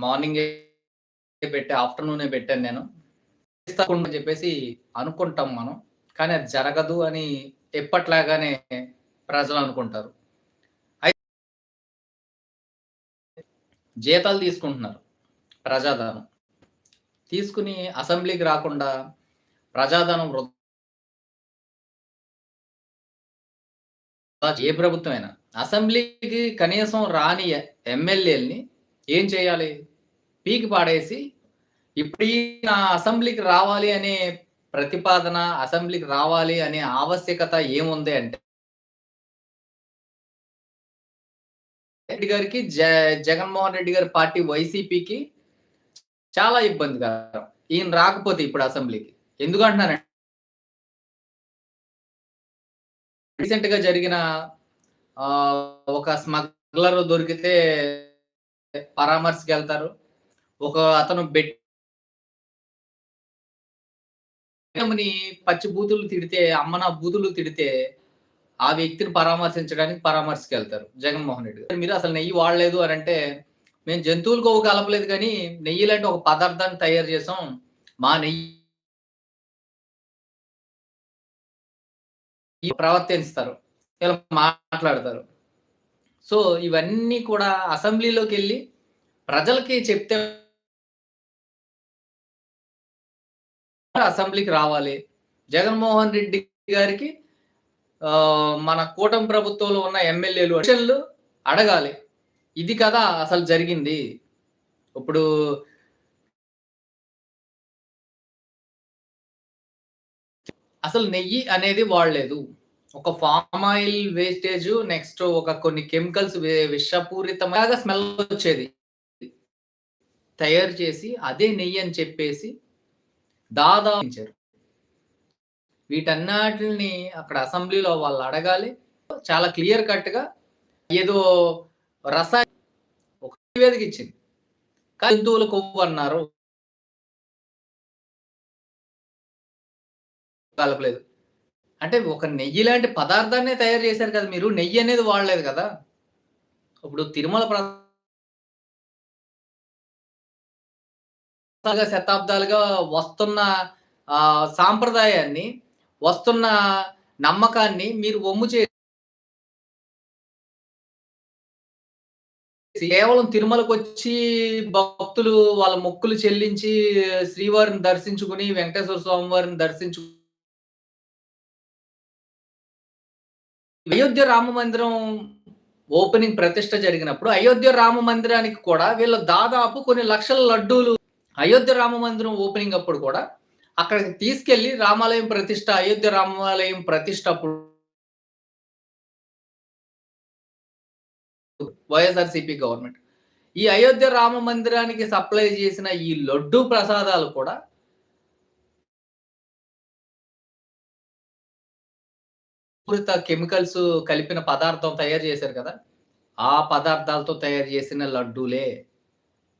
మార్నింగే పెట్టా ఆఫ్టర్‌నూనే పెట్టాను నేను. అని చెప్పేసి అనుకుంటాం మనం. కానీ అది జరగదు అని ఎప్పట్లాగానే ప్రజలు అనుకుంటారు. జీతాలు తీసుకుంటున్నారు. ప్రజాధనం. తీసుకుని అసెంబ్లీకి రాకుండా ప్రజాధనం వృ ఏ ప్రభుత్వమైనా. అసెంబ్లీకి కనీసం రాని ఎమ్మెల్యేల్ని ఎమ్మెల్యేలని ఏం చేయాలి? పీకి పాడేసి ఇప్పుడు ఈయన అసెంబ్లీకి రావాలి అనే ప్రతిపాదన, అసెంబ్లీకి రావాలి అనే ఆవశ్యకత ఏముంది అంటే రెడ్డి గారికి జ జగన్మోహన్ రెడ్డి గారి పార్టీ వైసీపీకి చాలా ఇబ్బందికరం. ఈయన రాకపోతే ఇప్పుడు అసెంబ్లీకి. ఎందుకంటున్నానంటే రీసెంట్‌గా జరిగిన ఒక స్మగ్లర్ దొరికితే పరామర్శకెళ్తారు. ఒక అతను బెట్ని పచ్చి బూతులు తిడితే, అమ్మ నా బూతులు తిడితే, ఆ వ్యక్తిని పరామర్శించడానికి పరామర్శకెళ్తారు జగన్మోహన్ రెడ్డి గారు. మీరు అసలు నెయ్యి వాడలేదు అంటే మేము జంతువులకు కొవ్వు కలపలేదు కానీ నెయ్యి లాంటి ఒక పదార్థాన్ని తయారు చేసాం. మా నెయ్యి ప్రవర్తిస్తారు. ఇలా మాట్లాడతారు. సో, ఇవన్నీ కూడా అసెంబ్లీలోకి వెళ్ళి ప్రజలకి చెప్తే అసెంబ్లీకి రావాలి. జగన్మోహన్ రెడ్డి గారికి మన కూటమి ప్రభుత్వంలో ఉన్న ఎమ్మెల్యేలు అడిషన్లు అడగాలి. ఇది కదా అసలు జరిగింది. ఇప్పుడు అసలు నెయ్యి అనేది వాడలేదు. ఒక ఫామ్ ఆయిల్ వేస్టేజ్ నెక్స్ట్ ఒక కొన్ని కెమికల్స్ విషపూరితంగా స్మెల్ వచ్చేది. తయారు చేసి అదే నెయ్యి అని చెప్పేసి దాదాపు వీటన్నిటిని అక్కడ అసెంబ్లీలో వాళ్ళు అడగాలి. చాలా క్లియర్ కట్‌గా ఏదో రసాయన ఒక నివేదిక ఇచ్చింది. కానీ జంతువుల కొవ్వు అన్నారు. కలపలేదు. అంటే ఒక నెయ్యి లాంటి పదార్థాన్నే తయారు చేశారు కదా మీరు. నెయ్యి అనేది వాడలేదు కదా! ఇప్పుడు తిరుమల ప్ర శతాబ్దాలుగా వస్తున్న సాంప్రదాయాన్ని, వస్తున్న నమ్మకాన్ని మీరు ఒమ్ము చే కేవలం తిరుమలకు వచ్చి భక్తులు వాళ్ళ మొక్కులు చెల్లించి శ్రీవారిని దర్శించుకొని, వెంకటేశ్వర స్వామి వారిని దర్శించు అయోధ్య రామ మందిరం ఓపెనింగ్ ప్రతిష్ట జరిగినప్పుడు, అయోధ్య రామ మందిరానికి కూడా వీళ్ళు దాదాపు కొన్ని లక్షల లడ్డూలు అయోధ్య రామ మందిరం ఓపెనింగ్ అప్పుడు కూడా అక్కడికి తీసుకెళ్ళి రామాలయం ప్రతిష్ట అయోధ్య రామాలయం ప్రతిష్ట అప్పుడు వైఎస్ఆర్‌సీపీ గవర్నమెంట్. ఈ అయోధ్య రామ మందిరానికి సప్లై చేసిన ఈ లడ్డు ప్రసాదాలు కూడా పూరిత కెమికల్స్ కలిపిన పదార్థం తయారు చేశారు కదా! ఆ పదార్థాలతో తయారు చేసిన లడ్డూలే.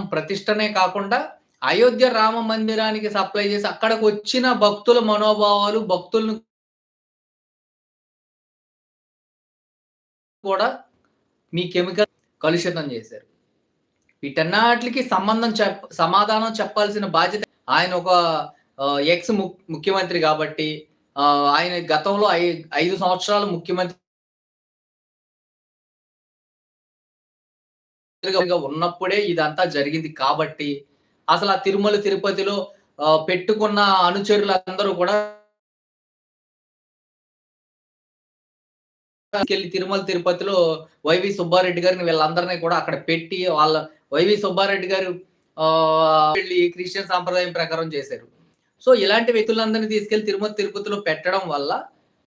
ప్రతిష్టనే కాకుండా అయోధ్య రామ మందిరానికి సప్లై చేసి అక్కడికి వచ్చిన భక్తుల మనోభావాలు, భక్తులను కూడా మీ కెమికల్ కలుషితం చేశారు. వీటన్నిటికి సంబంధం చెప్ సమాధానం చెప్పాల్సిన బాధ్యత ఆయన ఒక ఎక్స్ ము ముఖ్యమంత్రి కాబట్టి ఆయన గతంలో ఐ 5 సంవత్సరాలు ముఖ్యమంత్రి ఉన్నప్పుడే ఇదంతా జరిగింది కాబట్టి, అసలు ఆ తిరుమల, తిరుపతిలో పెట్టుకున్న అనుచరులందరూ కూడా తిరుమల, తిరుపతిలో వైవి సుబ్బారెడ్డి గారిని వీళ్ళందరిని కూడా అక్కడ పెట్టి వాళ్ళ వైవి సుబ్బారెడ్డి గారు వెళ్ళి క్రిస్టియన్ సాంప్రదాయం ప్రకారం చేశారు. సో, ఇలాంటి వ్యక్తులందరినీ తీసుకెళ్ళి తిరుమల, తిరుపతిలో పెట్టడం వల్ల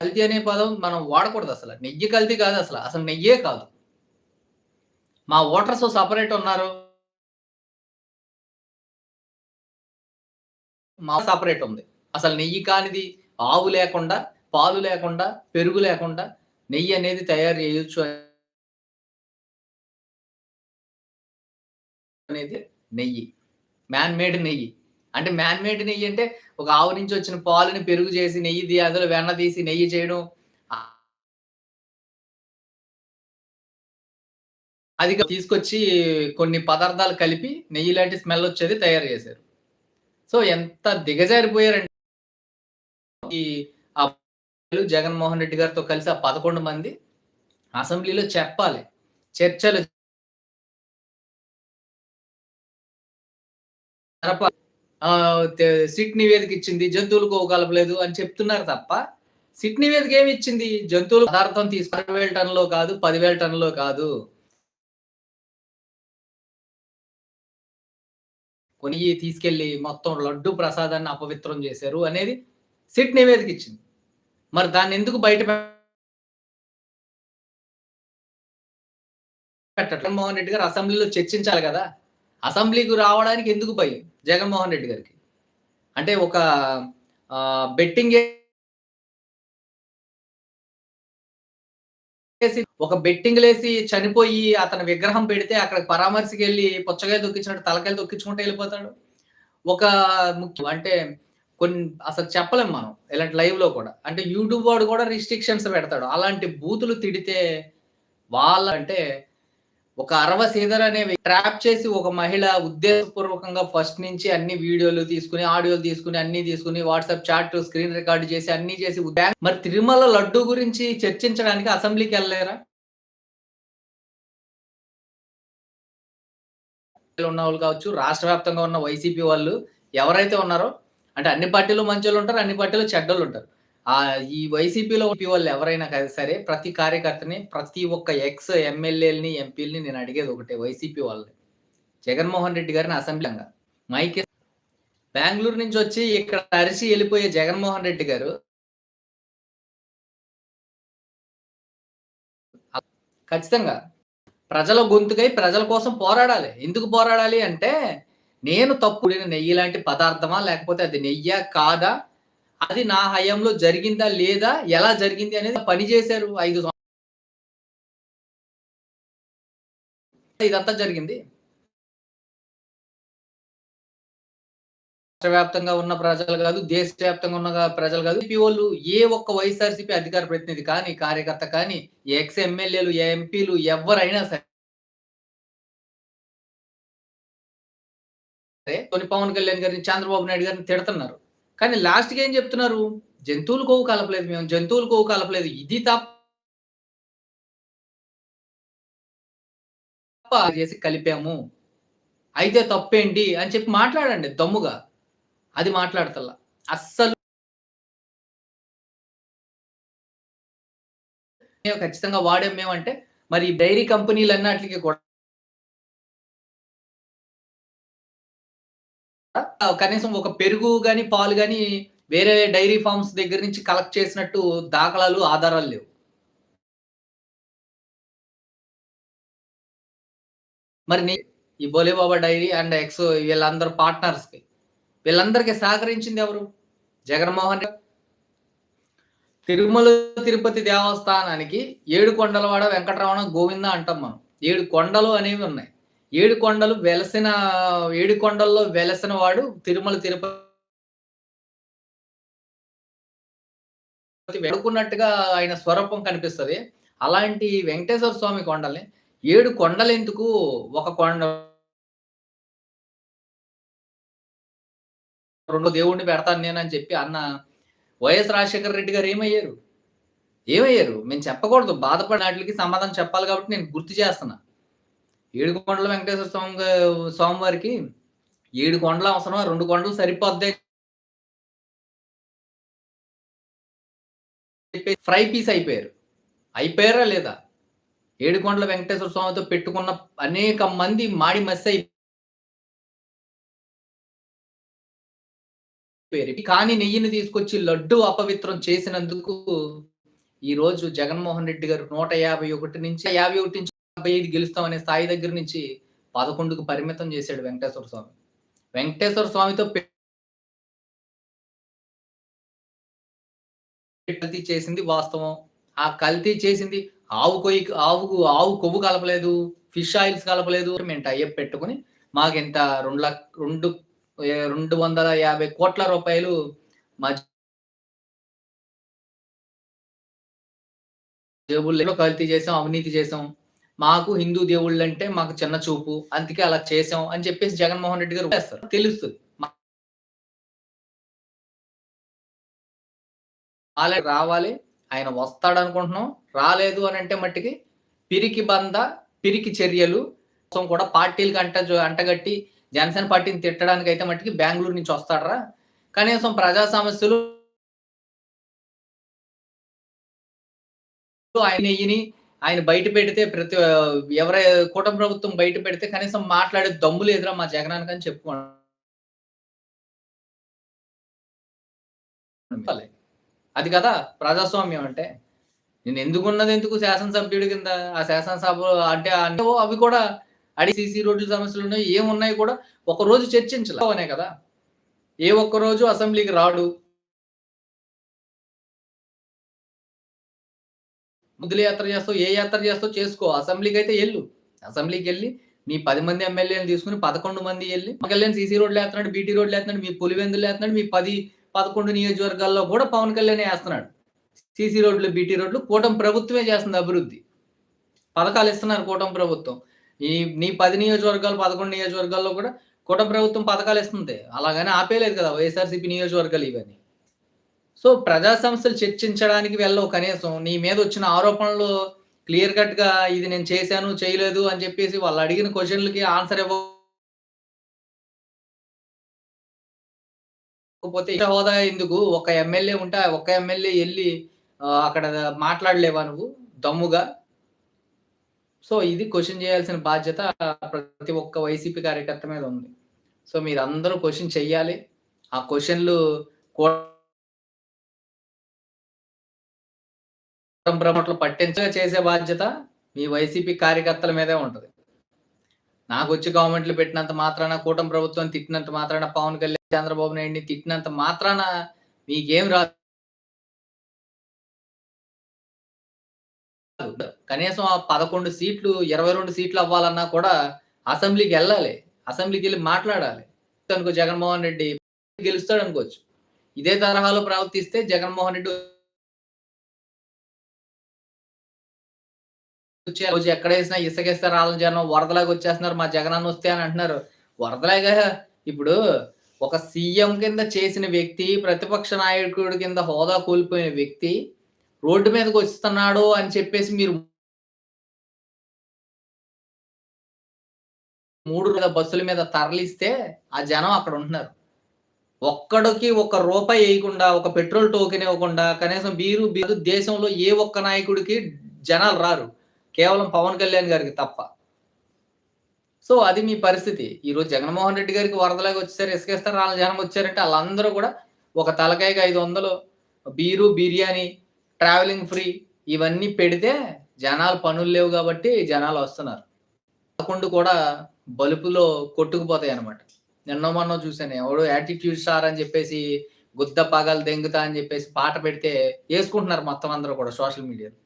కల్తీ అనే పదం మనం వాడకూడదు అసలు నెయ్యి కల్తీ కాదు అసలు అసలు నెయ్యే కాదు. మా ఓటర్స్ సపరేట్ ఉన్నారు. మా సెపరేట్ ఉంది. అసలు నెయ్యి కానిది ఆవు లేకుండా, పాలు లేకుండా, పెరుగు లేకుండా నెయ్యి అనేది తయారు చేయొచ్చు అనేది నెయ్యి. మ్యాన్ మేడ్ నెయ్యి. అంటే మ్యాన్ మేడ్ నెయ్యి అంటే ఒక ఆవు నుంచి వచ్చిన పాలుని పెరుగు చేసి నెయ్యి అందులో వెన్న తీసి నెయ్యి చేయడం అది తీసుకొచ్చి కొన్ని పదార్థాలు కలిపి నెయ్యి లాంటి స్మెల్ వచ్చేది తయారు చేశారు సో ఎంత దిగజారిపోయారంటే ఈ ఆ జగన్మోహన్ రెడ్డి గారితో కలిసి ఆ పదకొండు మంది అసెంబ్లీలో చెప్పాలి. చర్చలు సిట్ నివేదిక ఇచ్చింది జంతువులకు కలపలేదు అని చెప్తున్నారు తప్ప సిట్ నివేదిక ఏమి ఇచ్చింది? జంతువులు పదార్థం తీసుకు ఆరు వేల టన్నులో కాదు పదివేల టన్నులో కాదు. కొని తీసుకెళ్ళి మొత్తం లడ్డు ప్రసాదాన్ని అపవిత్రం చేశారు అనేది సిట్ నివేదిక ఇచ్చింది. మరి దాన్ని ఎందుకు బయట జగన్మోహన్ రెడ్డి గారు అసెంబ్లీలో చర్చించాలి కదా. అసెంబ్లీకి రావడానికి ఎందుకు భయం జగన్మోహన్ రెడ్డి గారికి? అంటే ఒక బెట్టింగ్ చేసి ఒక బెట్టింగ్ లేసి చనిపోయి అతని విగ్రహం పెడితే అక్కడ పరామర్శకి వెళ్ళి పుచ్చకాయ దొక్కించినట్టు తలకాయలు దొక్కించుకుంటే వెళ్ళిపోతాడు. ఒక ముఖ్యం అంటే కొన్ని అసలు చెప్పలేం మనం ఇలాంటి లైవ్లో కూడా. అంటే యూట్యూబ్ వాడు కూడా రిస్ట్రిక్షన్స్ పెడతాడు. అలాంటి బూతులు తిడితే వాళ్ళ అంటే ఒక అరవ సీదర్ అనేవి ట్రాప్ చేసి ఒక మహిళ ఉద్దేశపూర్వకంగా ఫస్ట్ నుంచి అన్ని వీడియోలు తీసుకుని ఆడియోలు తీసుకుని అన్ని తీసుకుని వాట్సాప్ చాట్ స్క్రీన్ రికార్డ్ చేసి అన్ని చేసి మరి తిరుమల లడ్డు గురించి చర్చించడానికి అసెంబ్లీకి వెళ్ళలేరా? ఉన్న వాళ్ళు కావచ్చు రాష్ట్ర వ్యాప్తంగా ఉన్న వైసీపీ వాళ్ళు ఎవరైతే ఉన్నారో అంటే అన్ని పార్టీలు మంచి వాళ్ళు ఉంటారు అన్ని పార్టీలు చెడ్డలు ఉంటారు. ఆ ఈ వైసీపీలో వాళ్ళు ఎవరైనా సరే ప్రతి కార్యకర్తని ప్రతి ఒక్క ఎక్స్ ఎమ్మెల్యేలని ఎంపీలని నేను అడిగేది ఒకటే వైసీపీ వాళ్ళని. జగన్మోహన్ రెడ్డి గారిని అసెంబ్లీగా మైక్ బెంగళూరు నుంచి వచ్చి ఇక్కడ అరిసి వెళ్ళిపోయే జగన్మోహన్ రెడ్డి గారు. ఖచ్చితంగా. ప్రజల గొంతుకై ప్రజల కోసం పోరాడాలి. ఎందుకు పోరాడాలి అంటే నేను తప్పు నెయ్యి లాంటి పదార్థమా లేకపోతే అది నెయ్యా కాదా అది నా హయాంలో జరిగిందా లేదా ఎలా జరిగింది అనేది పని చేశారు ఐదు ఇదంతా జరిగింది రాష్ట్ర వ్యాప్తంగా ఉన్న ప్రజలు కాదు దేశవ్యాప్తంగా ఉన్న ప్రజలు కాదు వాళ్ళు ఏ ఒక్క వైఎస్ఆర్సీపీ అధికార ప్రతినిధి కానీ కార్యకర్త కానీ ఎక్స్ ఎమ్మెల్యేలు ఎంపీలు ఎవరైనా సరే కొన్ని పవన్ కళ్యాణ్ గారిని చంద్రబాబు నాయుడు గారిని తిడుతున్నారు కానీ లాస్ట్కి ఏం చెప్తున్నారు? జంతువులు కొవ్వు కలపలేదు మేము. జంతువులు కొవ్వు కలపలేదు. ఇది తప్ప చేసి కలిపాము. అయితే తప్పేంటి? అని చెప్పి మాట్లాడండి దమ్ముగా. అది మాట్లాడతల్లా. అస్సలు మేము ఖచ్చితంగా వాడాం మేమంటే మరి డైరీ కంపెనీలు అన్నట్లకి కూడా కనీసం ఒక పెరుగు గాని పాలు గాని వేరే డైరీ ఫార్మ్స్ దగ్గర నుంచి కలెక్ట్ చేసినట్టు దాఖలాలు ఆధారాలు లేవు. మరి నీ ఈ బోలేబాబా డైరీ అండ్ ఎక్స్ వీళ్ళందరూ పార్ట్నర్స్కి వీళ్ళందరికీ సహకరించింది ఎవరు? జగన్మోహన్ రెడ్డి? తిరుమల తిరుపతి దేవస్థానానికి ఏడు కొండలవాడ వెంకటరమణ గోవింద అంటాం మనం. ఏడు కొండలు అనేవి ఉన్నాయి. ఏడు కొండలు వెలసిన ఏడు కొండల్లో వెలసిన వాడు తిరుమల తిరుపతి వెడుకున్నట్టుగా ఆయన స్వరూపం కనిపిస్తుంది. అలాంటి వెంకటేశ్వర స్వామి కొండల్ని ఏడు కొండలు ఎందుకు ఒక కొండ రెండు దేవుడిని పెడతాను నేను అని చెప్పి అన్న వైఎస్ రాజశేఖర రెడ్డి గారు ఏమయ్యారు? ఏమయ్యారు? మేము చెప్పకూడదు. బాధపడిన వాటికి సమాధానం చెప్పాలి కాబట్టి నేను గుర్తు చేస్తున్నా. ఏడు కొండల వెంకటేశ్వర స్వామి స్వామివారికి ఏడు కొండలు అవసరం రెండు కొండలు సరిపోద్ది ఫ్రై పీస్ అయిపోయారు. అయిపోయారా లేదా? ఏడు కొండల వెంకటేశ్వర స్వామితో పెట్టుకున్న అనేక మంది మాడి మస్సి అయిపోయారు. కానీ నెయ్యిని తీసుకొచ్చి లడ్డు అపవిత్రం చేసినందుకు ఈ రోజు జగన్మోహన్ రెడ్డి గారు నూట యాభై ఒకటి నుంచి యాభై ఒకటి నుంచి యాభై ఐదు గెలుస్తాం అనే స్థాయి దగ్గర నుంచి పదకొండుకు పరిమితం చేశాడు వెంకటేశ్వర స్వామి. వెంకటేశ్వర స్వామితో కల్తీ చేసింది వాస్తవం. ఆ కల్తీ చేసింది ఆవు కొయ్యి ఆవుకు ఆవు కొవ్వు కలపలేదు ఫిష్ ఆయిల్స్ కలపలేదు. మేము టైప్ పెట్టుకుని మాకు ఇంత రెండు లక్ష రెండు రెండు వందల యాభై కోట్ల రూపాయలు మా జేబుల్లో కల్తీ చేసాం అవినీతి చేసాం. మాకు హిందూ దేవుళ్ళు అంటే మాకు చిన్న చూపు అందుకే అలా చేసాం అని చెప్పేసి జగన్మోహన్ రెడ్డి గారు చేస్తారు తెలుస్తుంది. అలా రావాలి ఆయన వస్తాడు అనుకుంటున్నాం. రాలేదు అని అంటే మట్టికి పిరికి బంద పిరికి చర్యలు కోసం కూడా పార్టీలకు అంట అంటగట్టి జనసేన పార్టీని తిట్టడానికి అయితే మట్టికి బెంగళూరు నుంచి వస్తాడరా. కనీసం ప్రజా సమస్యలు ఆయన ఆయన బయట పెడితే ప్రతి ఎవరై కూటమి ప్రభుత్వం బయట పెడితే కనీసం మాట్లాడే దమ్ము లేదురా మా జగనానికి అని చెప్పుకోండి అది కదా ప్రజాస్వామ్యం అంటే. నేను ఎందుకున్నది ఎందుకు శాసనసభ్యుడి కింద? ఆ శాసనసభ అంటే అంటే అవి కూడా అడిసిసి రోడ్ల సమస్యలు ఉన్నాయి ఏమున్నాయి కూడా ఒకరోజు చర్చించలే. కదా. ఏ ఒక్క రోజు అసెంబ్లీకి రాడు. ముద్దుల యాత్ర చేస్తావు ఏ యాత్ర చేస్తావు చేసుకో. అసెంబ్లీకి అయితే వెళ్ళు అసెంబ్లీకి వెళ్ళి మీ పది మంది ఎమ్మెల్యేలు తీసుకుని పదకొండు మంది వెళ్ళి కళ్యాణ్ సీసీ రోడ్లు వేస్తున్నాడు బీటీ రోడ్లు వేస్తున్నాడు మీ పులివెందులు వేస్తున్నాడు మీ పది పదకొండు నియోజకవర్గాల్లో కూడా పవన్ కళ్యాణ్ వేస్తున్నాడు. సీసీ రోడ్లు బీటీ రోడ్లు కూటమి ప్రభుత్వమే చేస్తుంది అభివృద్ధి. పథకాలు ఇస్తున్నారు కూటమి ప్రభుత్వం. ఈ నీ పది నియోజకవర్గాలు పదకొండు నియోజకవర్గాల్లో కూడా కూటమి ప్రభుత్వం పథకాలు ఇస్తుంది అలాగని ఆపేయలేదు కదా వైఎస్ఆర్సీపీ నియోజకవర్గాలు ఇవన్నీ. సో ప్రజా సమస్యలు చర్చించడానికి వెళ్ళవు కనీసం. నీ మీద వచ్చిన ఆరోపణలు క్లియర్ కట్గా ఇది నేను చేశాను చేయలేదు అని చెప్పేసి వాళ్ళు అడిగిన క్వశ్చన్లకి ఆన్సర్ ఇవ్వకపోతే హోదా ఎందుకు? ఒక ఎమ్మెల్యే ఉంటే ఒక ఎమ్మెల్యే వెళ్ళి అక్కడ మాట్లాడలేవా నువ్వు? దమ్ముగా. సో ఇది క్వశ్చన్ చేయాల్సిన బాధ్యత ప్రతి ఒక్క వైసీపీ కార్యకర్త మీద ఉంది. సో మీరు అందరూ క్వశ్చన్ చెయ్యాలి. ఆ క్వశ్చన్లు బ్రహ్మట్లు పట్టించగా చేసే బాధ్యత మీ వైసీపీ కార్యకర్తల మీదే ఉంటుంది. నాకు వచ్చి గవర్నమెంట్లు పెట్టినంత మాత్రాన కూటమి ప్రభుత్వం తిట్టినంత మాత్రాన పవన్ కళ్యాణ్ చంద్రబాబు నాయుడిని తిట్టినంత మాత్రాన మీకేం రాదు కనీసం ఆ పదకొండు సీట్లు ఇరవై రెండు సీట్లు అవ్వాలన్నా కూడా అసెంబ్లీకి వెళ్ళాలి. అసెంబ్లీకి వెళ్ళి మాట్లాడాలి. అనుకో జగన్మోహన్ రెడ్డి గెలుస్తాడు అనుకోవచ్చు ఇదే తరహాలో ప్రవర్తిస్తే జగన్మోహన్ రెడ్డి రోజు ఎక్కడ వేసినా ఇసుకేస్తే రాళ్ళ జనం వరదలాగా వచ్చేస్తున్నారు మా జగనాన్ని వస్తే అని అంటున్నారు. వరదలాగా? ఇప్పుడు ఒక సీఎం కింద చేసిన వ్యక్తి ప్రతిపక్ష నాయకుడి కింద హోదా కోల్పోయిన వ్యక్తి రోడ్డు మీదకి వస్తున్నాడు అని చెప్పేసి మీరు మూడు బస్సుల మీద తరలిస్తే ఆ జనం అక్కడ ఉంటున్నారు. ఒక్కడికి ఒక రూపాయి వేయకుండా ఒక పెట్రోల్ టోకెన్ ఇవ్వకుండా కనీసం బీరు బీరు దేశంలో ఏ ఒక్క నాయకుడికి జనాలు రారు. కేవలం పవన్ కళ్యాణ్ గారికి తప్ప. సో అది మీ పరిస్థితి. ఈరోజు జగన్మోహన్ రెడ్డి గారికి వరదలాగా వచ్చేసారు ఇసుకేస్తారు వాళ్ళ జనం వచ్చారంటే వాళ్ళందరూ కూడా ఒక తలకాయకి ఐదు వందలు బీరు బిర్యానీ ట్రావెలింగ్ ఫ్రీ ఇవన్నీ పెడితే జనాలు పనులు లేవు కాబట్టి జనాలు వస్తున్నారు. పదకొండు కూడా బలుపులో కొట్టుకుపోతాయి అనమాట నిన్న మొన్న చూసాను ఎవడు యాటిట్యూడ్ స్టార్ అని చెప్పేసి గుద్ద పగలు దెంగుతా అని చెప్పేసి పాట పెడితే వేసుకుంటున్నారు మొత్తం అందరూ కూడా సోషల్ మీడియాలో.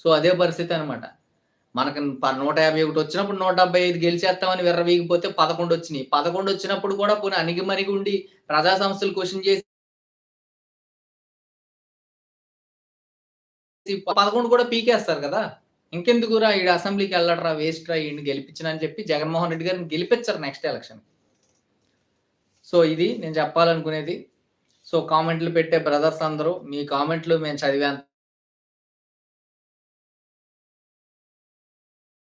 సో అదే పరిస్థితి అనమాట మనకు నూట యాభై ఒకటి వచ్చినప్పుడు నూట డెబ్బై ఐదు గెలిచేస్తామని వెర్ర వీగిపోతే పదకొండు వచ్చినాయి. పదకొండు వచ్చినప్పుడు కూడా పోనీ అణిగి మణిగి ఉండి ప్రజా సంస్థలు క్వశ్చన్ చేసి పదకొండు కూడా పీకేస్తారు కదా. ఇంకెందుకురా ఈ అసెంబ్లీకి వెళ్ళడరా వేస్ట్ రా ఈయన గెలిపించిన అని చెప్పి జగన్మోహన్ రెడ్డి గారిని గెలిపించారు నెక్స్ట్ ఎలక్షన్ సో ఇది నేను చెప్పాలనుకునేది. సో కామెంట్లు పెట్టే బ్రదర్స్ అందరూ మీ కామెంట్లు మేము చదివేంత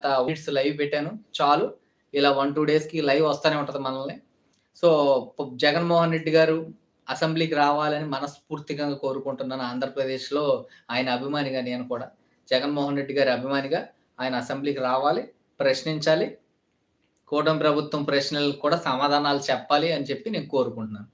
వీడ్స్ లైవ్ పెట్టాను. చాలు. ఇలా వన్ టూ డేస్కి లైవ్ వస్తూనే ఉంటుంది మనల్ని. సో జగన్మోహన్ రెడ్డి గారు అసెంబ్లీకి రావాలని మనస్ఫూర్తిగా కోరుకుంటున్నాను ఆంధ్రప్రదేశ్లో. ఆయన అభిమానిగా నేను కూడా. జగన్మోహన్ రెడ్డి గారి అభిమానిగా ఆయన అసెంబ్లీకి రావాలి ప్రశ్నించాలి. కూటమి ప్రభుత్వం ప్రశ్నలకు కూడా సమాధానాలు చెప్పాలి అని చెప్పి నేను కోరుకుంటున్నాను.